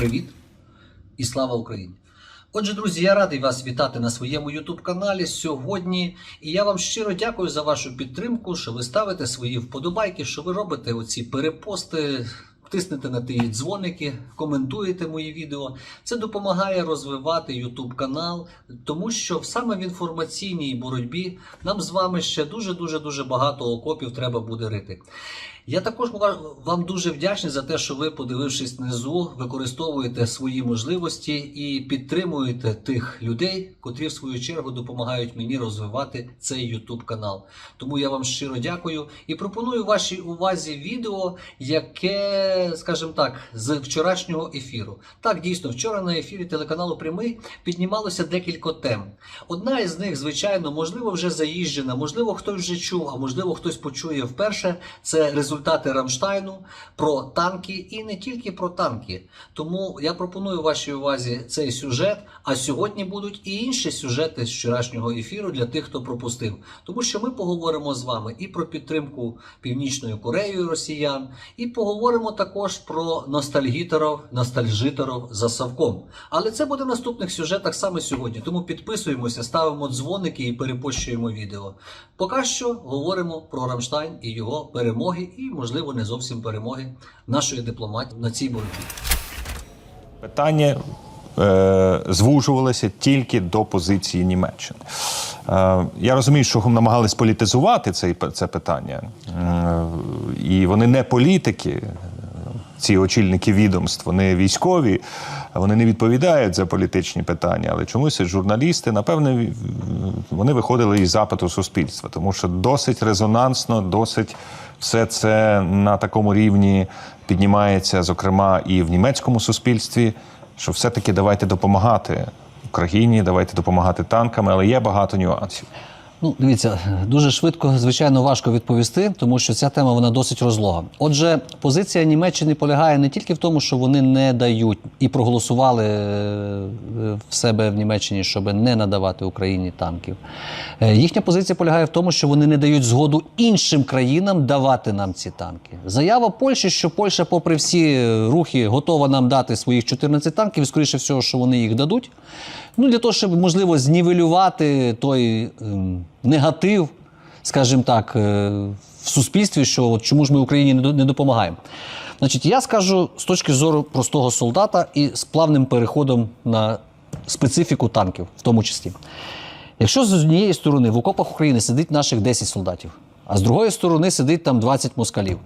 Привіт і слава Україні! Отже, друзі, я радий вас вітати на своєму youtube каналі сьогодні. І я вам щиро дякую за вашу підтримку, що ви ставите свої вподобайки, що ви робите оці перепости, тиснете на ті дзвоники, коментуєте мої відео. Це допомагає розвивати YouTube канал, тому що саме в інформаційній боротьбі нам з вами ще дуже дуже дуже багато окопів треба буде рити. Я також вам дуже вдячний за те, що ви, подивившись внизу, використовуєте свої можливості і підтримуєте тих людей, котрі в свою чергу допомагають мені розвивати цей YouTube канал. Тому я вам щиро дякую і пропоную вашій увазі відео, яке, скажімо так, з вчорашнього ефіру. Так, дійсно, вчора на ефірі телеканалу Прямий піднімалося декілька тем. Одна із них, звичайно, можливо, вже заїжджена, можливо, хтось вже чув, а можливо, хтось почує вперше. Це результати Рамштайну про танки і не тільки про танки. Тому я пропоную вашій увазі цей сюжет. А сьогодні будуть і інші сюжети з вчорашнього ефіру для тих, хто пропустив. Тому що ми поговоримо з вами і про підтримку Північною Кореєю росіян, і поговоримо також про ностальгіторів, ностальжиторів за Савком. Але це буде в наступних сюжетах саме сьогодні. Тому підписуємося, ставимо дзвоники і перепощуємо відео. Поки що говоримо про Рамштайн і його перемоги, і, можливо, не зовсім перемоги нашої дипломатії на цій боротьбі. Питання е, звужувалися тільки до позиції Німеччини. Е, я розумію, що намагались політизувати цей, це питання, Е, і вони не політики. Ці очільники відомств, вони військові, вони не відповідають за політичні питання, але чомусь журналісти, напевне, вони виходили із запиту суспільства, тому що досить резонансно, досить все це на такому рівні піднімається, зокрема, і в німецькому суспільстві, що все-таки давайте допомагати Україні, давайте допомагати танками, але є багато нюансів. Ну, дивіться, дуже швидко, звичайно, важко відповісти, тому що ця тема вона досить розлога. Отже, позиція Німеччини полягає не тільки в тому, що вони не дають і проголосували е, в себе в Німеччині, щоб не надавати Україні танків. Е, Їхня позиція полягає в тому, що вони не дають згоду іншим країнам давати нам ці танки. Заява Польщі, що Польща, попри всі рухи, готова нам дати своїх 14 танків, і скоріше всього, що вони їх дадуть. Ну, для того, щоб можливо знівелювати той ем, негатив, скажімо так, е, в суспільстві, що от чому ж ми Україні не допомагаємо. Значить, я скажу з точки зору простого солдата і з плавним переходом на специфіку танків, в тому числі. Якщо з однієї сторони в окопах України сидить наших 10 солдатів, а з другої сторони сидить там 20 москалів,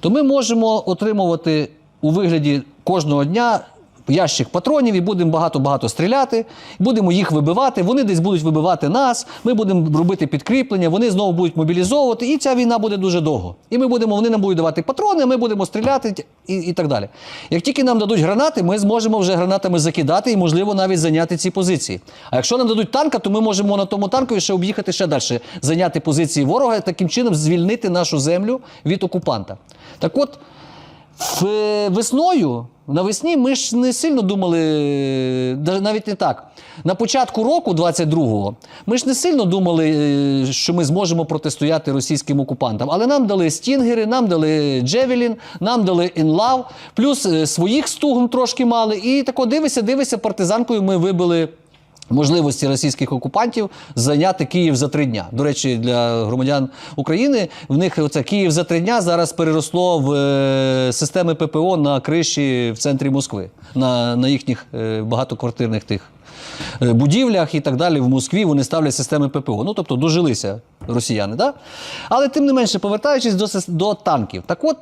то ми можемо отримувати у вигляді кожного дня ящик патронів і будемо багато-багато стріляти, будемо їх вибивати, вони десь будуть вибивати нас, ми будемо робити підкріплення, вони знову будуть мобілізовувати, і ця війна буде дуже довго. І ми будемо, вони нам будуть давати патрони, ми будемо стріляти і, і так далі. Як тільки нам дадуть гранати, ми зможемо вже гранатами закидати і, можливо, навіть зайняти ці позиції. А якщо нам дадуть танка, то ми можемо на тому танкові ще об'їхати ще далі, зайняти позиції ворога таким чином звільнити нашу землю від окупанта. Так от, весною, навесні, ми ж не сильно думали, да- навіть не так. На початку року, 22-го, ми ж не сильно думали, е, що ми зможемо протистояти російським окупантам. Але нам дали стінгери, нам дали Джевелін, нам дали інлав, плюс е, своїх стугм трошки мали. І тако дивися, дивися, партизанкою ми вибили. Можливості російських окупантів зайняти Київ за три дня. До речі, для громадян України в них оце Київ за три дня зараз переросло в е, системи ППО на криші в центрі Москви, на, на їхніх е, багатоквартирних тих е, будівлях і так далі. В Москві вони ставлять системи ППО. Ну тобто дожилися росіяни. Да? Але тим не менше, повертаючись до, до танків, так от.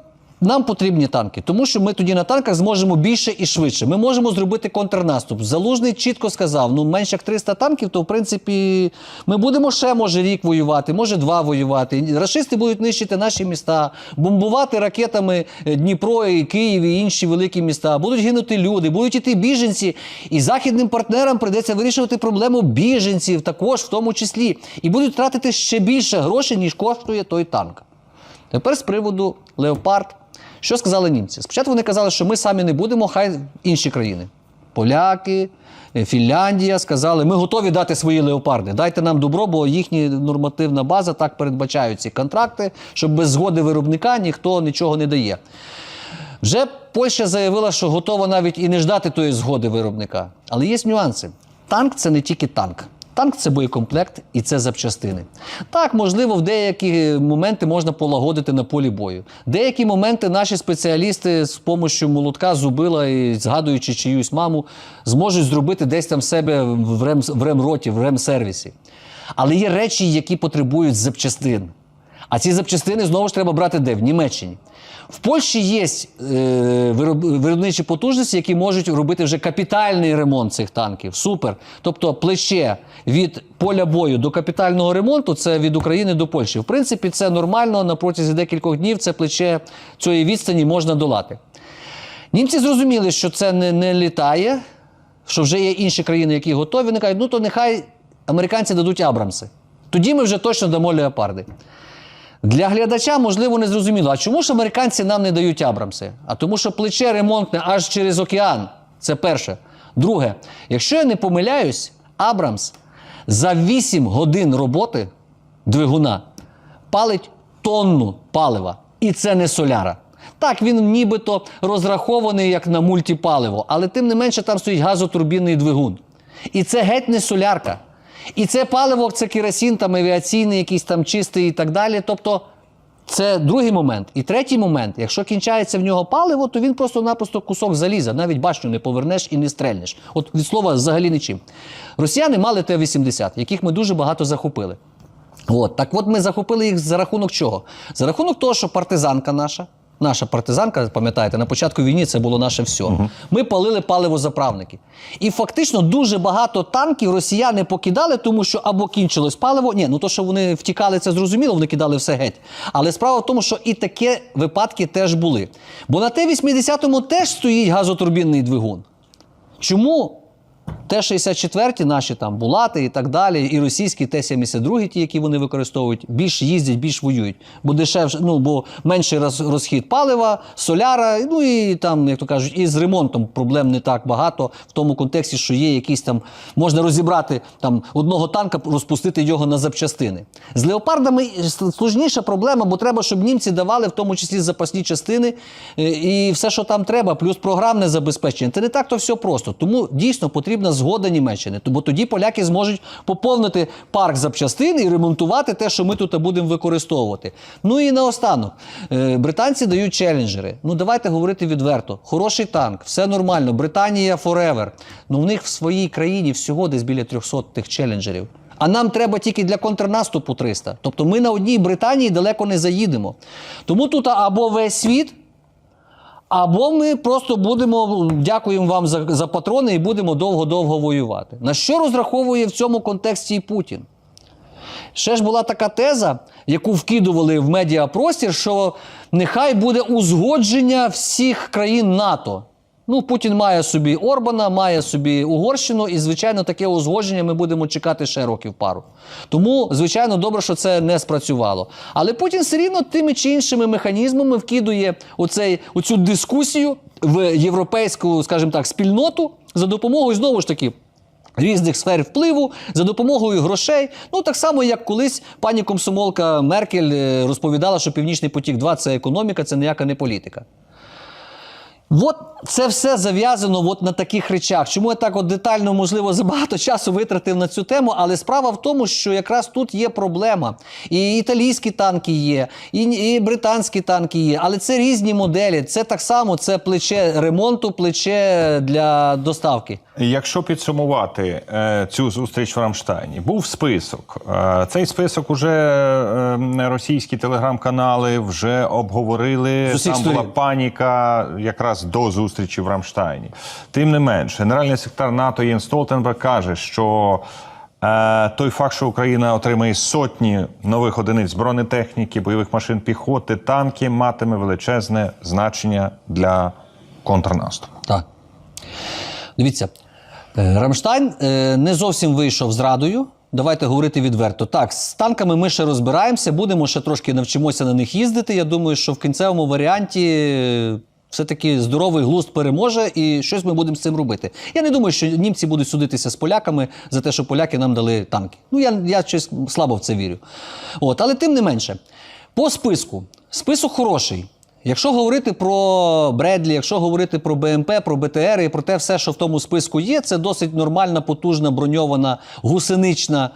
Нам потрібні танки, тому що ми тоді на танках зможемо більше і швидше. Ми можемо зробити контрнаступ. Залужний чітко сказав: ну менше як 300 танків, то в принципі ми будемо ще може рік воювати, може два воювати. Рашисти будуть нищити наші міста, бомбувати ракетами е, Дніпро і Київ і інші великі міста. Будуть гинути люди, будуть іти біженці, і західним партнерам прийдеться вирішувати проблему біженців, також в тому числі, і будуть тратити ще більше грошей, ніж коштує той танк. Тепер з приводу Леопард. Що сказали німці? Спочатку вони казали, що ми самі не будемо, хай інші країни. Поляки, е, Фінляндія сказали, ми готові дати свої леопарди. Дайте нам добро, бо їхня нормативна база так передбачають ці контракти, щоб без згоди виробника ніхто нічого не дає. Вже Польща заявила, що готова навіть і не ждати тої згоди виробника. Але є нюанси. Танк це не тільки танк. Танк це боєкомплект і це запчастини. Так, можливо, в деякі моменти можна полагодити на полі бою. Деякі моменти наші спеціалісти з допомогою молотка, зубила і згадуючи чиюсь маму, зможуть зробити десь там себе в рем, в ремроті, в ремсервісі. Але є речі, які потребують запчастин. А ці запчастини знову ж треба брати де? В Німеччині. В Польщі є е, виробничі потужності, які можуть робити вже капітальний ремонт цих танків. Супер. Тобто плече від поля бою до капітального ремонту це від України до Польщі. В принципі, це нормально. На протязі декількох днів це плече цієї відстані можна долати. Німці зрозуміли, що це не, не літає, що вже є інші країни, які готові. Вони кажуть, ну то нехай американці дадуть Абрамси. Тоді ми вже точно дамо леопарди. Для глядача, можливо, не зрозуміло, а чому ж американці нам не дають Абрамси? А тому, що плече ремонтне аж через океан. Це перше. Друге, якщо я не помиляюсь, Абрамс за 8 годин роботи двигуна палить тонну палива. І це не соляра. Так, він нібито розрахований як на мультипаливо, але тим не менше там стоїть газотурбінний двигун. І це геть не солярка. І це паливо, це керосин, там авіаційний, якийсь там чистий і так далі. Тобто це другий момент. І третій момент, якщо кінчається в нього паливо, то він просто-напросто кусок заліза, навіть башню не повернеш і не стрельнеш. От від слова взагалі нічим. Росіяни мали Т-80, яких ми дуже багато захопили. От, так от ми захопили їх за рахунок чого? За рахунок того, що партизанка наша, наша партизанка, пам'ятаєте, на початку війни це було наше все. Ми палили паливозаправники. І фактично дуже багато танків росіяни покидали, тому що або кінчилось паливо. Ні, ну то, що вони втікали, це зрозуміло, вони кидали все геть. Але справа в тому, що і такі випадки теж були. Бо на Т-80 теж стоїть газотурбінний двигун. Чому Т-64 наші там булати і так далі, і російські Т-72, ті, які вони використовують, більш їздять, більш воюють. Бо дешевше, ну бо менший роз- розхід палива, соляра, ну і там, як то кажуть, і з ремонтом проблем не так багато в тому контексті, що є якісь там, можна розібрати там одного танка, розпустити його на запчастини. З леопардами сложніша проблема, бо треба, щоб німці давали в тому числі запасні частини е, і все, що там треба, плюс програмне забезпечення. Це не так то все просто. Тому дійсно потрібна згода Німеччини. Бо тоді поляки зможуть поповнити парк запчастин і ремонтувати те, що ми тут будемо використовувати. Ну і наостанок, Е, британці дають челенджери. Ну давайте говорити відверто. Хороший танк, все нормально. Британія forever. Ну в них в своїй країні всього десь біля 300 тих челенджерів. А нам треба тільки для контрнаступу 300. Тобто ми на одній Британії далеко не заїдемо. Тому тут або весь світ, або ми просто будемо, дякуємо вам за, за патрони і будемо довго-довго воювати. На що розраховує в цьому контексті і Путін? Ще ж була така теза, яку вкидували в медіапростір, що нехай буде узгодження всіх країн НАТО. Ну, Путін має собі Орбана, має собі Угорщину, і, звичайно, таке узгодження ми будемо чекати ще років пару. Тому, звичайно, добре, що це не спрацювало. Але Путін все рівно тими чи іншими механізмами вкидує оцей, оцю дискусію в європейську, скажімо так, спільноту за допомогою знову ж таки. Різних сфер впливу за допомогою грошей. Ну так само, як колись пані комсомолка Меркель е, розповідала, що Північний потік 2 це економіка, це ніяка не політика. От це все зав'язано от на таких речах. Чому я так от детально, можливо, забагато часу витратив на цю тему, але справа в тому, що якраз тут є проблема. І італійські танки є, і, і британські танки є, але це різні моделі. Це так само це плече ремонту, плече для доставки. Якщо підсумувати е, цю зустріч в Рамштайні, був список. Е, цей список уже е, російські телеграм-канали вже обговорили. Там була паніка якраз до зустрічі в Рамштайні. Тим не менш, генеральний секретар НАТО Єн Столтенберг каже, що той факт, що Україна отримає сотні нових одиниць бронетехніки, бойових машин піхоти, танки, матиме величезне значення для контрнаступу. Так. Дивіться, Рамштайн е, не зовсім вийшов з радою. Давайте говорити відверто. Так, з танками ми ще розбираємося, будемо ще трошки навчимося на них їздити. Я думаю, що в кінцевому варіанті е, все-таки здоровий глузд переможе і щось ми будемо з цим робити. Я не думаю, що німці будуть судитися з поляками за те, що поляки нам дали танки. Ну, я, я щось слабо в це вірю. От, але тим не менше, по списку. Список хороший. Якщо говорити про Бредлі, якщо говорити про БМП, про БТР і про те все, що в тому списку є, це досить нормальна, потужна, броньована, гусенична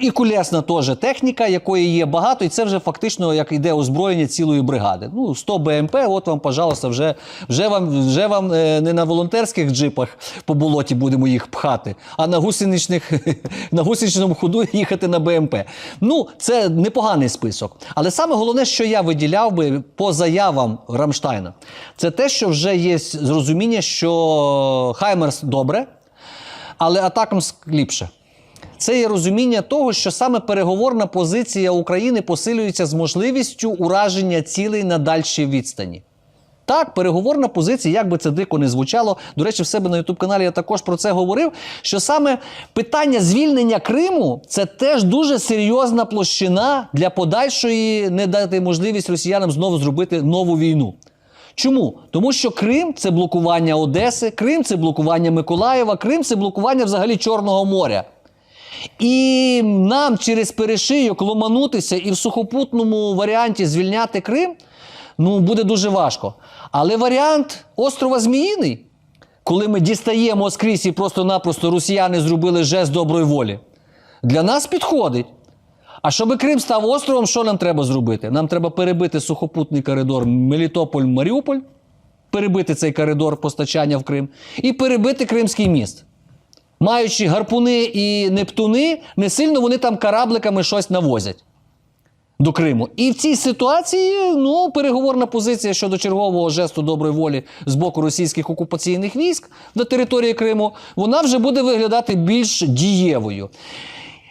і кулесна теж техніка, якої є багато, і це вже фактично як іде озброєння цілої бригади. Ну, 100 БМП, от вам, пожалуйста, вже, вже вам, вже вам е, не на волонтерських джипах по болоті будемо їх пхати, а на гусеничних на гусеничному ходу їхати на БМП. Ну, це непоганий список. Але саме головне, що я виділяв би по заявам Рамштайна, це те, що вже є зрозуміння, що Хаймерс добре, але Атакамс ліпше. Це є розуміння того, що саме переговорна позиція України посилюється з можливістю ураження цілей на дальшій відстані. Так, переговорна позиція, як би це дико не звучало. До речі, в себе на Ютуб каналі я також про це говорив. Що саме питання звільнення Криму це теж дуже серйозна площина для подальшої не дати можливість росіянам знову зробити нову війну. Чому? Тому що Крим це блокування Одеси, Крим це блокування Миколаєва, Крим це блокування взагалі Чорного моря. І нам через перешийок ломанутися і в сухопутному варіанті звільняти Крим ну, буде дуже важко. Але варіант острова Зміїний, коли ми дістаємо скрізь і просто-напросто росіяни зробили жест доброї волі, для нас підходить. А щоб Крим став островом, що нам треба зробити? Нам треба перебити сухопутний коридор Мелітополь-Маріуполь, перебити цей коридор постачання в Крим і перебити Кримський міст. Маючи гарпуни і нептуни, не сильно вони там корабликами щось навозять до Криму. І в цій ситуації ну, переговорна позиція щодо чергового жесту доброї волі з боку російських окупаційних військ на території Криму, вона вже буде виглядати більш дієвою.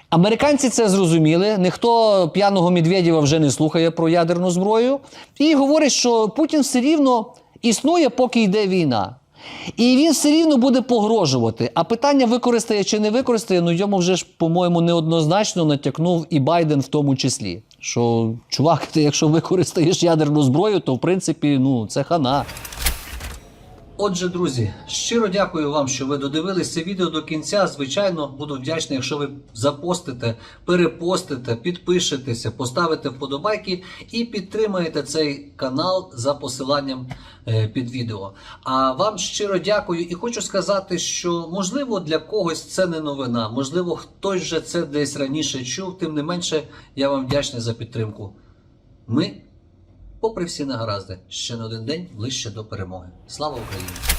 Американці це зрозуміли. Ніхто п'яного Медведєва вже не слухає про ядерну зброю і говорить, що Путін все рівно існує, поки йде війна. І він все рівно буде погрожувати. А питання використає чи не використає, ну йому вже ж, по-моєму, неоднозначно натякнув і Байден в тому числі. Що, чувак, ти якщо використаєш ядерну зброю, то в принципі ну, це хана. Отже, друзі, щиро дякую вам, що ви додивились це відео до кінця. Звичайно, буду вдячний, якщо ви запостите, перепостите, підпишетеся, поставите вподобайки і підтримаєте цей канал за посиланням е, під відео. А вам щиро дякую і хочу сказати, що можливо для когось це не новина, можливо, хтось вже це десь раніше чув. Тим не менше, я вам вдячний за підтримку. Ми Попри всі негаразди, ще не один день ближче до перемоги. Слава Україні!